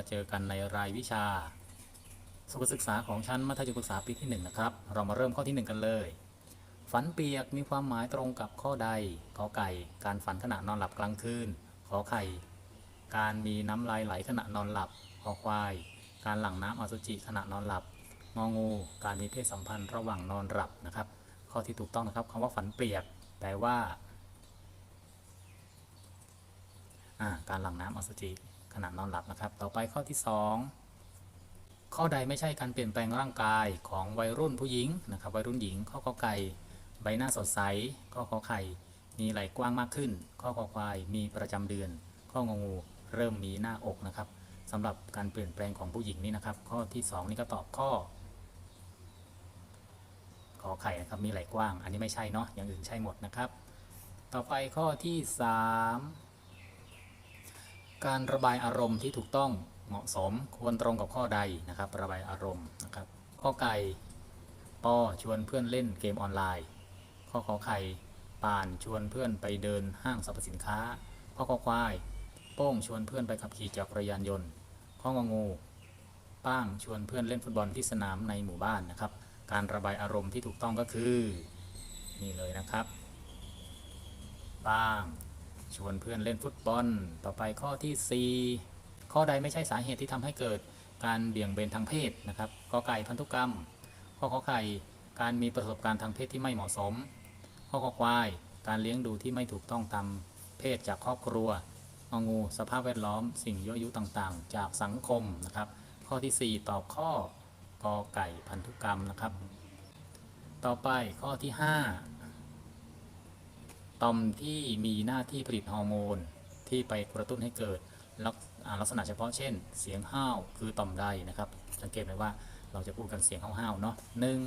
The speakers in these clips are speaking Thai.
มาเจอกันในรายวิชา สุขศึกษาของชั้นมัธยมศึกษาปีที่ 1 นะครับ เรามาเริ่มข้อที่ 1 กันเลย ฝันเปียกมีความหมายตรงกับข้อใดกอไก่ การฝันขณะนอนหลับกลางคืนขอไข่ การมีน้ำลายไหลขณะนอนหลับคอควาย การหลั่งน้ำอสุจิขณะนอนหลับงองู การมีเพศสัมพันธ์ระหว่างนอนหลับนะครับ ข้อที่ถูกต้องนะครับคำว่าฝันเปียกแปลว่าการหลั่งน้ำอสุจิ ขณะนอนหลับนะครับ ต่อไปข้อที่ 2 ข้อใดไม่ใช่การเปลี่ยนแปลงร่างกายของวัยรุ่นผู้หญิงนะครับวัยรุ่นหญิง ข้อขอไก่ใบหน้าสดใส ข้อขอไข่มีไหล่กว้างมากขึ้น ข้อคอควายมีประจำเดือน ข้ององูเริ่มมีหน้าอกนะครับสำหรับการเปลี่ยนแปลงของผู้หญิงนี่นะครับ ข้อที่ 2 นี่ก็ตอบข้อขอไข่นะครับมีไหล่กว้าง อันนี้ไม่ใช่เนาะอย่างอื่นใช่หมดนะครับ ต่อไปข้อที่ 3 การระบายอารมณ์ที่ถูกต้องเหมาะสมควรตรงกับข้อใดนะครับ ระบายอารมณ์นะครับ ข้อไก่ปอชวนเพื่อนเล่นเกมออนไลน์ ข้อขอไข่ป่านชวนเพื่อนไปเดินห้างสรรพสินค้า ข้อคอควายโป้งชวนเพื่อนไปขับขี่จักรยานยนต์ ข้ององู ป้างชวนเพื่อนเล่นฟุตบอลที่สนามในหมู่บ้านนะครับ การระบายอารมณ์ที่ถูกต้องก็คือ นี่เลยนะครับ ป้าง ชวนเพื่อนเล่นฟุตบอล ต่อไปข้อที่ 4 ข้อใดไม่ใช่สาเหตุที่ทำให้เกิดการเบี่ยงเบนทางเพศนะครับกอไก่พันธุกรรม ข้อขอไข่การมีประสบการณ์ทางเพศที่ไม่เหมาะสม ข้อขอควาย การเลี้ยงดูที่ไม่ถูกต้องตามเพศจากครอบครัวงองู สภาพแวดล้อม สิ่งยั่วยุต่างๆ จากสังคมนะครับ ข้อทีสี่4 ตอบข้อกอไก่พันธุกรรมนะครับ ต่อไปข้อที่ 5 ต่อมที่มีหน้าที่ผลิตฮอร์โมนที่ไปกระตุ้นให้เกิดลักษณะเฉพาะเช่น เสียงห้าวคือต่อมใดนะครับ สังเกตไหมว่าเราจะพูดกันเสียงห้าวๆเนาะหนึ่ง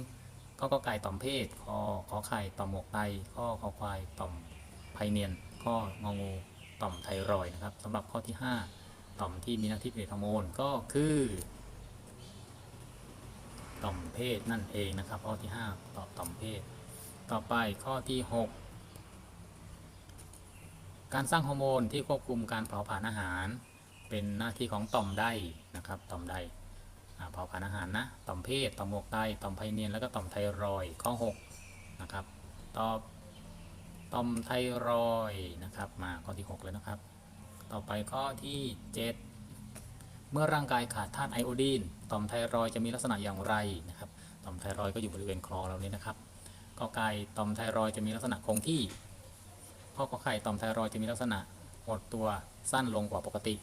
ข้อกอไก่ต่อมเพศข้อขอไข่ต่อมหมวกไตข้อคอควายต่อมไพเนียนข้ององูต่อมไทรอยนะครับสำหรับข้อที่ 5 ต่อมที่มีหน้าที่ผลิตฮอร์โมนก็คือ ต่อมเพศนั่นเองนะครับ ข้อที่ 5 ตอบต่อมเพศ ต่อไปข้อที่ 6 การสร้างฮอร์โมนที่ควบคุมการเผาผลาญอาหาร เป็นหน้าที่ของต่อมใดนะครับต่อมใดอ่าเผาผลาญอาหารนะต่อมเพศต่อมหมวกไตต่อมไพเนียนแล้วก็ต่อมไทรอยข้อ6นะครับตอบต่อมไทรอยนะครับมาข้อที่ 6 เลยนะครับ ต่อไปข้อที่ 7 เมื่อร่างกายขาดธาตุไอโอดีนต่อมไทรอยจะมีลักษณะอย่างไรนะครับต่อมไทรอยก็อยู่บริเวณคอเรานี่ยนะครับกอไก่ต่อมไทรอยจะมีลักษณะคงที่ ข้อขอไข่ต่อมไทรอยจะมีลักษณะหดตัวสั้นลงกว่าปกติ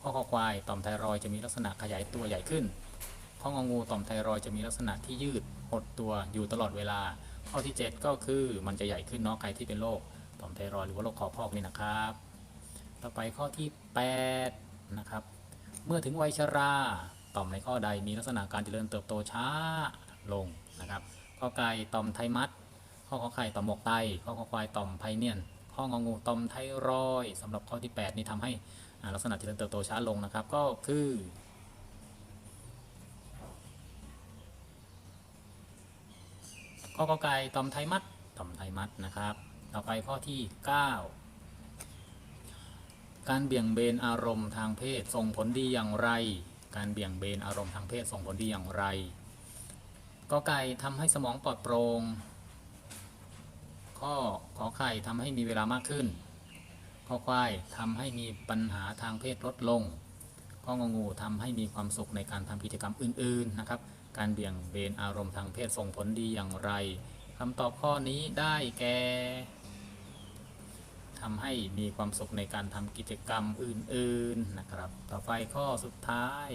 ข้อคอควายต่อมไทรอยจะมีลักษณะขยายตัวใหญ่ขึ้น ข้ององูต่อมไทรอยจะมีลักษณะที่ยืดหดตัวอยู่ตลอดเวลา ข้อที่ 7 ก็คือมันจะใหญ่ขึ้นเนาะใครที่เป็นโรคต่อมไทรอยหรือว่าโรคคอพอกนี่นะครับ ต่อไปข้อที่8นะครับ เมื่อถึงวัยชราต่อมในข้อใดมีลักษณะการเจริญเติบโตช้าลงนะครับ ข้อไก่ต่อมไทมัสข้อขอไข่ต่อมหมวกไต ข้อขอควายต่อมไพเนียน ข้ององูตอมไทรอยด์สำหรับข้อที่ 8 นี้ทำให้ลักษณะเจริญเติบโตช้าลงนะครับ ก็คือ ข้อกอไก่ตอมไทมัสต่อมไทมัสนะครับ ต่อไปข้อที่ 9 การเบี่ยงเบนอารมณ์ทางเพศส่งผลดีอย่างไร การเบี่ยงเบนอารมณ์ทางเพศส่งผลดีอย่างไรกอไก่ทำให้สมองปลอดโปร่ง ข้อขอไข่ทำให้มีเวลามากขึ้น ข้อควายทำให้มีปัญหาทางเพศลดลง ข้องงูทำให้มีความสุขในการทำกิจกรรมอื่น ๆนะครับ การเบี่ยงเบนอารมณ์ทางเพศส่งผลดีอย่างไรคำตอบข้อนี้ได้แก่ทำให้มีความสุขในการทำกิจกรรมอื่น ๆนะครับ ต่อไปข้อสุดท้าย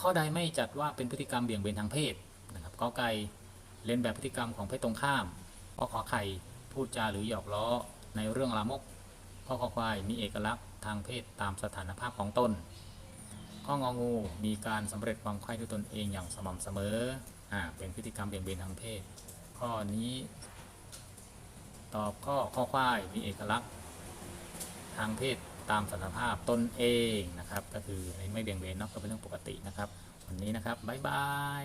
ข้อใดไม่จัดว่าเป็นพฤติกรรมเบี่ยงเบนทางเพศนะครับกอไก่ เล่นแบบพฤติกรรมของเพศตรงข้ามข้อขอไข่พูดจาหรือหยอกล้อในเรื่องลามกข้อขอควายมีเอกลักษณ์ทางเพศตามสถานภาพของตนข้ององูมีการสำเร็จความใคร่ด้วยตนเองอย่างสม่ำเสมออ่าเป็นพฤติกรรมเบี่ยงเบนทางเพศ ข้อนี้ ตอบข้อข้อควายมีเอกลักษณ์ ทางเพศตามสถานภาพตนเองนะครับ ก็คือไม่เบี่ยงเบนเนาะก็เป็นเรื่องปกตินะครับ วันนี้นะครับบ๊ายบาย